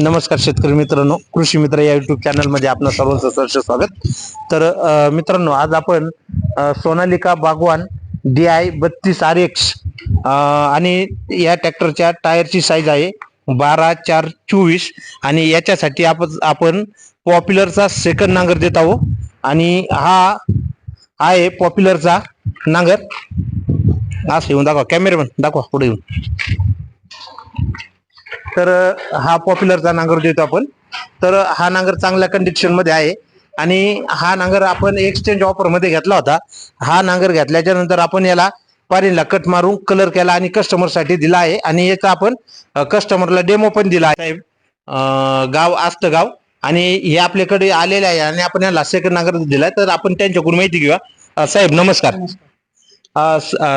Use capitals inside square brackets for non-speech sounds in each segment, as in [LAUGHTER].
नमस्कार शेतकरी मित्रांनो कृषी मित्र या युट्यूब चॅनलमध्ये आपलं सर्वांचं सहर्ष स्वागत. तर मित्रांनो आज आपण सोनालिका बागवान डी आय बत्तीस आर एक्स आणि या ट्रॅक्टरच्या टायरची साईज आहे बारा चार चोवीस आणि याच्यासाठी आपण आपण पॉप्युलरचा सेकंड नांगर देत आहोत. आणि हा आहे पॉप्युलरचा नांगर. असं येऊन दाखवा कॅमेरामॅन दाखवा पुढे येऊन. तर हा पॉप्युलरचा नांगर देतो आपण. तर हा नांगर चांगल्या कंडिशनमध्ये आहे. आणि हा नांगर आपण एक्सचेंज ऑफरमध्ये घेतला होता. हा नांगर घेतल्याच्या नंतर आपण याला पारीला कट मारून कलर केला आणि कस्टमरसाठी दिला आहे. आणि याचा आपण कस्टमरला डेमो पण दिला आहे. गाव आस्त गाव. आणि हे आपल्याकडे आलेले आहे आणि आपण याला सेकंड नांगर दिलाय. तर आपण त्यांच्याकडून माहिती घेऊया. साहेब नमस्कार.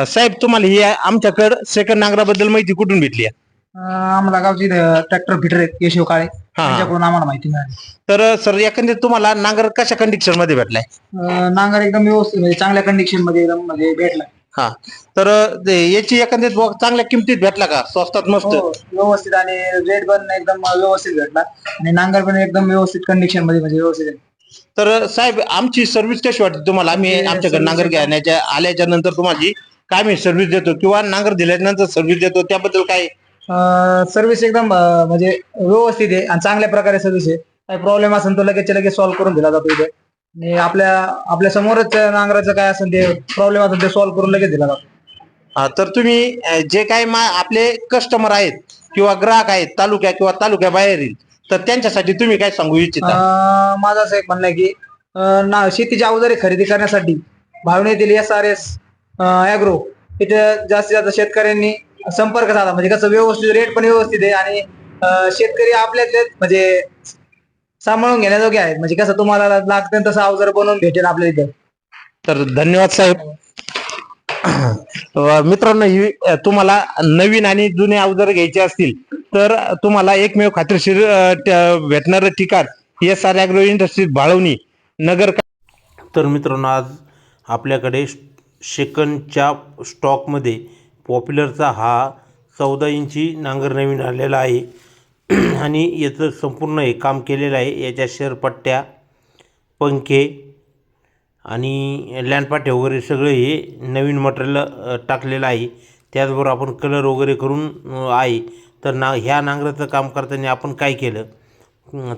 साहेब तुम्हाला ही आमच्याकडे सेकंड नांगराबद्दल माहिती कुठून भेटली आहे? आम्हाला गावची ट्रॅक्टर फिटर आहेत केशव काळे. हा. त्यांच्याकडून आम्हाला माहिती मिळाली. तर सर एकंदरीत तुम्हाला नांगर कशा कंडिशनमध्ये भेटलाय? अं, नांगर एकदम व्यवस्थित म्हणजे चांगल्या कंडिशनमध्ये एकदम म्हणजे भेटला. हा. तर ते याची एकंदरीत बुवा चांगल्या किमतीत भेटला का? स्वस्तात मस्त. हो, व्यवस्थित आणि रेट पण एकदम व्यवस्थित भेटला. आणि नांगर पण एकदम व्यवस्थित कंडिशनमध्ये म्हणजे व्यवस्थित आहे. तर साहेब आमची सर्व्हिस कशी वाटते तुम्हाला? आम्ही आमची आमच्याकडे नांगर घेण्याच्या आल्याच्यानंतर तुम्हाला जी काय मी सर्व्हिस देतो किंवा नांगर दिल्यानंतर सर्व्हिस देतो त्याबद्दल काय सर्व्हिस एकदम अं, म्हणजे व्यवस्थित आहे आणि चांगल्या प्रकारे सर्व्हिस आहे. काही प्रॉब्लेम असेल तो लगेच लगेच सॉल्व्ह करून दिला जातो इथे. आणि आपल्या आपल्या समोरच नांगराचं काय असेल ते प्रॉब्लेम असेल ते सॉल्व्ह करून लगेच दिला जातो. तर तुम्ही अ, जे काही मा आपले कस्टमर आहेत किंवा ग्राहक आहेत तालुक्या किंवा तालुक्या बाहेरील तर त्यांच्यासाठी तुम्ही काय सांगू इच्छिता? अं, माझं असं एक म्हणणं आहे की अं, ना शेतीची अवजारे खरेदी करण्यासाठी भावने येथील एस आर एस अॅग्रो इथे जास्तीत जास्त शेतकऱ्यांनी संपर्क साधा. म्हणजे कसं व्यवस्थित रेट पण व्यवस्थित आहे आणि शेतकरी आपल्यातले म्हणजे सांभाळून घेण्याजोगे आहेत. म्हणजे कसं तुम्हाला लागतं तसं अवजार बनवून भेटेल आपल्या इथे. तर धन्यवाद साहेब. मित्रांनो ही तुम्हाला नवीन आणि जुने अवजार घ्यायचे असतील तर तुम्हाला एकमेव खात्रीशीर भेटणारं ठिकाण S R agro industries Bhalwani Nagar तर मित्रांनो आज आपल्याकडे सेकंडच्या स्टॉकमध्ये पॉप्युलरचा हा चौदा इंची नांगर नवीन आलेला आहे. [CLEARS THROAT] आणि याचं संपूर्ण हे काम केलेलं आहे. याच्या शेरपट्ट्या पंखे आणि लँडपाट्या वगैरे सगळे हे नवीन मटेरियल टाकलेलं आहे. त्याचबरोबर आपण कलर वगैरे करून आहे. तर ना ह्या नांगराचं काम करताना आपण काय केलं?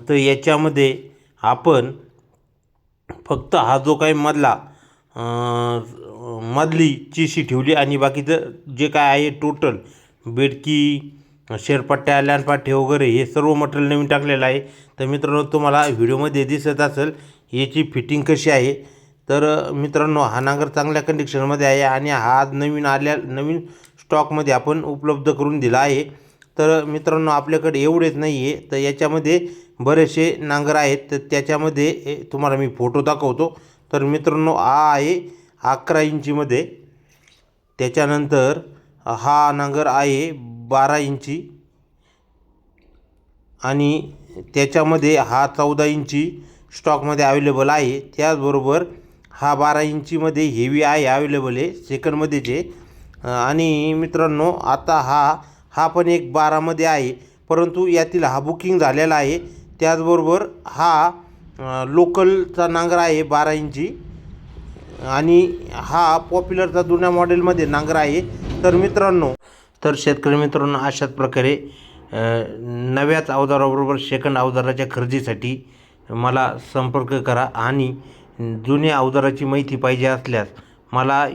तर याच्यामध्ये आपण फक्त हा जो काही मधला मधली चिशी ठेवली आणि बाकीचं जे काय आहे टोटल बेडकी शेरपट्ट्या लँडपाट्टे वगैरे हे सर्व मटेरियल नवीन टाकलेलं आहे. तर मित्रांनो तुम्हाला व्हिडिओमध्ये दिसत असेल याची फिटिंग कशी आहे. तर मित्रांनो हा नांगर चांगल्या कंडिशनमध्ये आहे आणि हा आज नवीन आल्या नवीन स्टॉकमध्ये आपण उपलब्ध करून दिला आहे. तर मित्रांनो आपल्याकडे एवढेच नाही आहे तर याच्यामध्ये बरेचसे नांगर आहेत. तर त्याच्यामध्ये ए, तुम्हाला मी फोटो दाखवतो. तर मित्रांनो हा आहे अकरा इंचीमध्ये त्याच्यानंतर हा नांगर आहे बारा इंची. आणि त्याच्यामध्ये हा चौदा इंची स्टॉकमध्ये अवेलेबल आहे. त्याचबरोबर हा बारा इंचीमध्ये हेवी आहे अवेलेबल आहे सेकंडमध्येच आहे आणि मित्रांनो आता हा हा पण एक बारामध्ये आहे. परंतु यातील हा बुकिंग झालेला आहे. त्याचबरोबर हा लोकलचा नांगर आहे बारा इंची. आणि हा पॉप्युलरचा जुन्या मॉडेलमध्ये नांगर आहे. तर मित्रांनो तर शेतकरी मित्रांनो अशाच प्रकारे नव्याच अवजाराबरोबर सेकंड अवजाराच्या खरेदीसाठी मला संपर्क करा आणि जुन्या अवजाराची माहिती पाहिजे असल्यास मला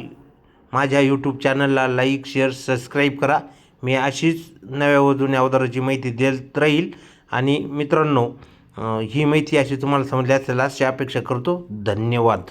माझ्या यूट्यूब चॅनलला लाईक शेअर सबस्क्राईब करा. मी अशीच नव्या व जुन्या अवजाराची माहिती देत राहील. आणि मित्रांनो ही माहिती अशी तुम्हाला समजली असेल अशी अपेक्षा करतो. धन्यवाद.